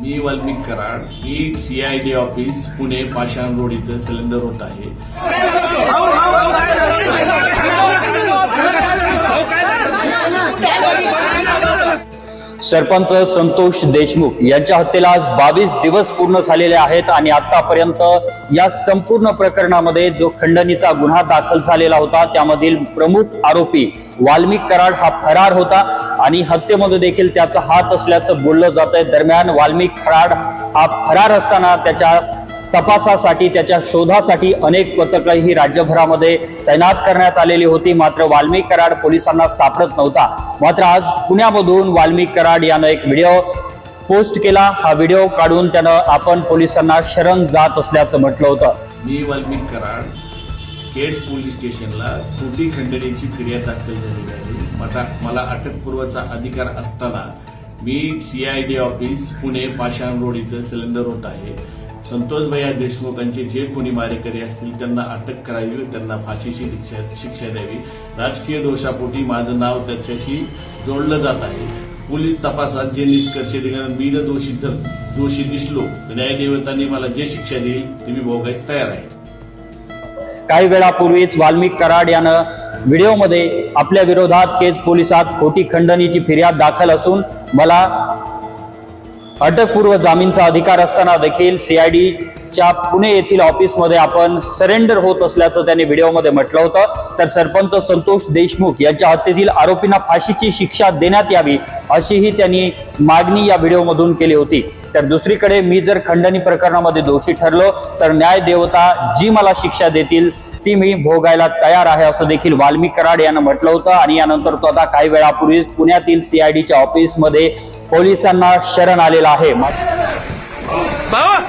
Me Valmik Karad. He C I D office Pune Pashan road इथं surrender होत आहे. सरपंच संतोष देशमुख यांच्या हत्येला आज बावीस दिवस पूर्ण झालेले आहेत आणि आतापर्यंत या संपूर्ण प्रकरणामध्ये जो खंडणीचा गुन्हा दाखल झालेला होता त्यामधील प्रमुख आरोपी वाल्मिक कराड हा फरार होता आणि हत्येमध्ये देखील त्याचा हात असल्याचं बोललं जात आहे दरम्यान वाल्मिक कराड हा फरार असताना त्याच्या तपासासाठी त्याच्या शोधासाठी अनेक पथकं ही राज्यभरामध्ये तैनात करण्यात आलेली होती. मात्र वाल्मिक कराड पोलिसांना सापडत नव्हता. मात्र आज पुण्यामधून वाल्मिक कराड यानं एक व्हिडिओ पोस्ट केला. हा व्हिडिओ काढून त्यानं आपण पोलिसांना शरण जात असल्याचं म्हटलं होतं. मी वाल्मिक कराड केट पोलीस स्टेशनला खोटी खंडणीची फिर्याद दाखल झालेली आहे. मला मला अटकपूर्वचा अधिकार असताना मी C I D office Pune Pashan road इथं सिलेंडर होत आहे. संतोष भैया देशमुखांचे जे कोणी मारेकरी असतील त्यांना अटक करावी त्यांना फाशीची शिक्षा शिक्षा द्यावी. राजकीय दोषापोटी माझं नाव त्याच्याशी जोडलं जात आहे. पोलीस तपासात जे निष्कर्ष दिल्यानंतर मी जर दोषी जर दोषी दिसलो तर न्यायदेवतांनी मला जे शिक्षा देईल ते मी भोगायला तयार आहे. काही वेळापूर्वीच वाल्मिक कराड यानं व्हिडिओमध्ये आपल्या विरोधात केज पोलिसात खोटी खंडणीची फिर्याद दाखल असून मला अटकपूर्व जामीनचा अधिकार असताना देखील सीआयडीच्या पुणे येथील ऑफिसमध्ये आपण सरेंडर होत असल्याचं त्यांनी व्हिडिओमध्ये म्हटलं होतं. तर सरपंच संतोष देशमुख यांच्या हत्येतील आरोपींना फाशीची शिक्षा देण्यात यावी अशीही त्यांनी मागणी या व्हिडिओमधून केली होती. तर दुसरीकडे मी जर खंडणी प्रकरणामध्ये दोषी ठरलो तर न्याय देवता जी मला शिक्षा देतील ती मी भोगायला तयार आहे असं देखील वाल्मिक कराड यानं म्हटलं होतं. आणि यानंतर तो आता काही वेळापूर्वी पुण्यातील सीआयडीच्या ऑफिसमध्ये पोलिसांना शरण आलेला आहे मा- भाऊ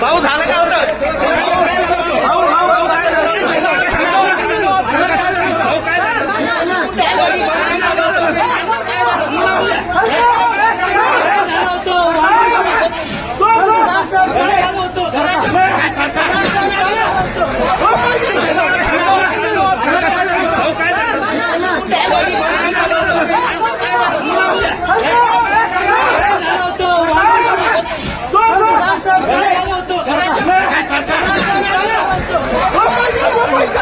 भाऊ झालं का होतं भाऊ भाऊ भाऊ काय झालं भाऊ काय झालं भाऊ काय झालं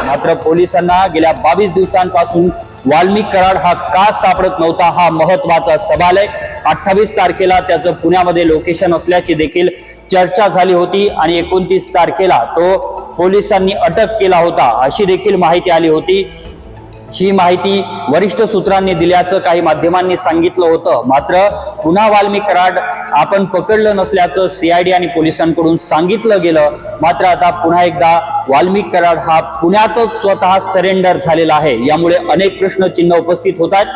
मात्र पोलिसांना गेल्या बावीस दिवसांपासून वाल्मिक कराड हा का सापडत नव्हता हा महत्त्वाचा सवाल आहे. अठ्ठावीस तारखेला त्याचं पुण्यामध्ये लोकेशन असल्याची देखील चर्चा झाली होती आणि एकोणतीस तारखेला तो पोलिसांनी अटक केला होता अशी देखील माहिती आली होती. ही माहिती वरिष्ठ सूत्रांनी दिल्याचं काही माध्यमांनी सांगितलं होतं. मात्र पुन्हा वाल्मिक कराड आपण पकडलं नसल्याचं सीआयडी आणि पोलिसांकडून सांगितलं गेलं मात्र आता पुन्हा एकदा वाल्मिक कराड हा पुण्यातच स्वतः सरेंडर झालेला आहे. यामुळे अनेक प्रश्न चिन्ह उपस्थित होत आहेत.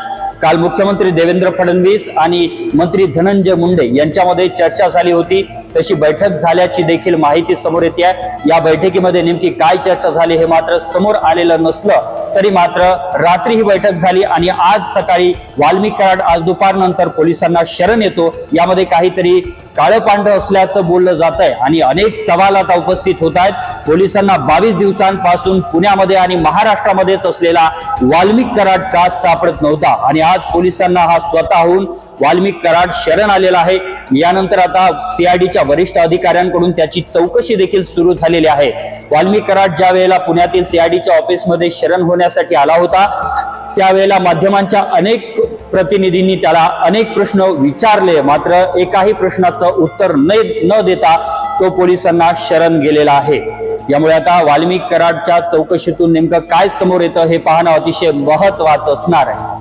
काल मुख्यमंत्री देवेंद्र फडणवीस आणि मंत्री धनंजय मुंडे यांच्यामध्ये चर्चा झाली होती. तशी बैठक झाल्याची देखील माहिती समोर येते आहे. या बैठकीमध्ये नेमकी काय चर्चा झाली हे मात्र समोर आलेलं नसलं तरी मात्र रात्री ही बैठक झाली आणि आज सकाळी वाल्मिक कराड आज दुपारनंतर पोलिसांना शरण येतो. यामध्ये काहीतरी काळं पांढरं असल्याचं बोललं जात आहे आणि अनेक सवाल आता उपस्थित होत आहेत. पोलिसांना बावीस दिवसांपासून पुण्यामध्ये आणि महाराष्ट्रामध्येच असलेला वाल्मिक कराड का सापडत नव्हता आणि आज पोलिसांना हा स्वतःहून वाल्मिक कराड शरण आलेला आहे. यानंतर आता सीआयडीच्या वरिष्ठ अधिकाऱ्यांकडून त्याची चौकशी देखील सुरू झालेली आहे. वाल्मिक कराड ज्या वेळेला पुण्यातील सीआयडीच्या ऑफिसमध्ये शरण होण्यासाठी आला होता त्यावेळेला माध्यमांच्या अनेक प्रतिनिधींनी त्याला अनेक प्रश्न विचारले. मात्र एकाही प्रश्नाचं उत्तर न देता तो पोलिसांना शरण गेलेला आहे. यामुळे आता वाल्मिक कराडच्या चौकशीतून नेमकं काय समोर येतं हे पाहणं अतिशय महत्वाचं असणार आहे.